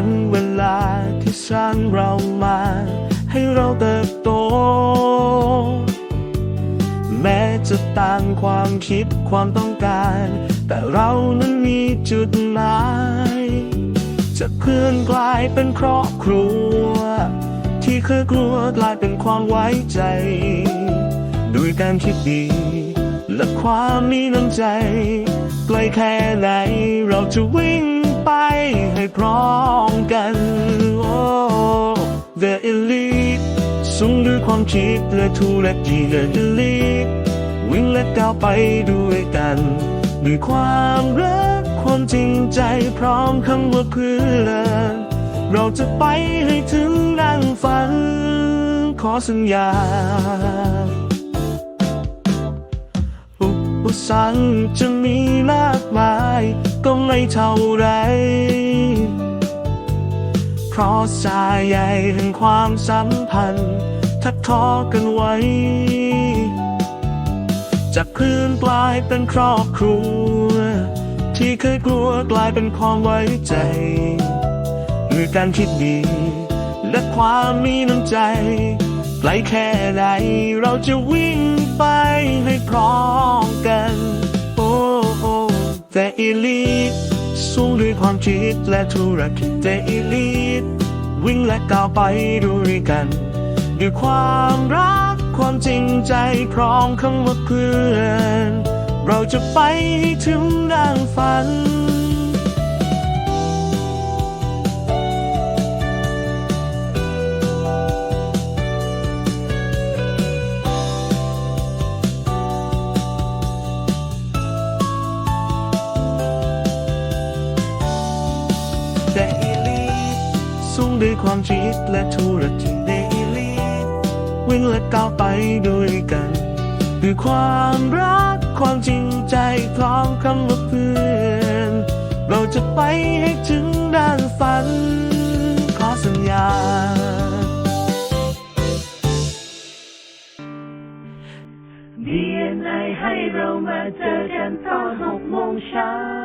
วันเวลาที่สร้างเรามา ให้เราเติบโต แม้จะต่างความคิดความต้องการ แต่เรานั้นมีจุดหมายจะเพื่อนกลายเป็นครอบครัว ที่เคยกลัวกลายเป็นความไว้ใจ ด้วยการคิดดี และความมีน้ำใจไกลแค่ไหนเราจะวิ่ง ไปให้พร้อมกันโอ้ The Elite สูงด้วยความคิดและธุรกิจ The Elite วิ่งและก้าวไปด้วยกัน ด้วยความรักความจริงใจพร้อมคำว่าเพื่อนเราจะไปให้ถึงดังฝัน ขอสัญญาอุปสรรคจะมีมากมายก็ไม่เท่าไร เพราะสายใยแห่งความสัมพันธ์ทักทอกันไว้ จากพื่นกลายเป็นครอบครัว ที่เคยกลัวกลายเป็นความไว้ใจด้วยการคิดดี และความมีน้ำใจไกลแค่ไหนเราจะวิ่งไปให้พร้อม ความคิดและธุรกิจเต่อีลีดวิ่งและก้าวไปด้วยกัน ด้วยความรักความจริงใจพร้อมคำว่าเพื่อน เราจะไปให้ถึงดังฝัน แต่อีลีสูงด้วยความคิดและธุรกิจแต่อีลีวิ่งและก้าวไปด้วยกันด้วยความรักความจริงใจพร้อมคำว่าเพื่อนเราจะไปให้ถึงด้านฝัน ขอสัญญา DNA ให้เรามาเจอกันตอนหกโมงเช้า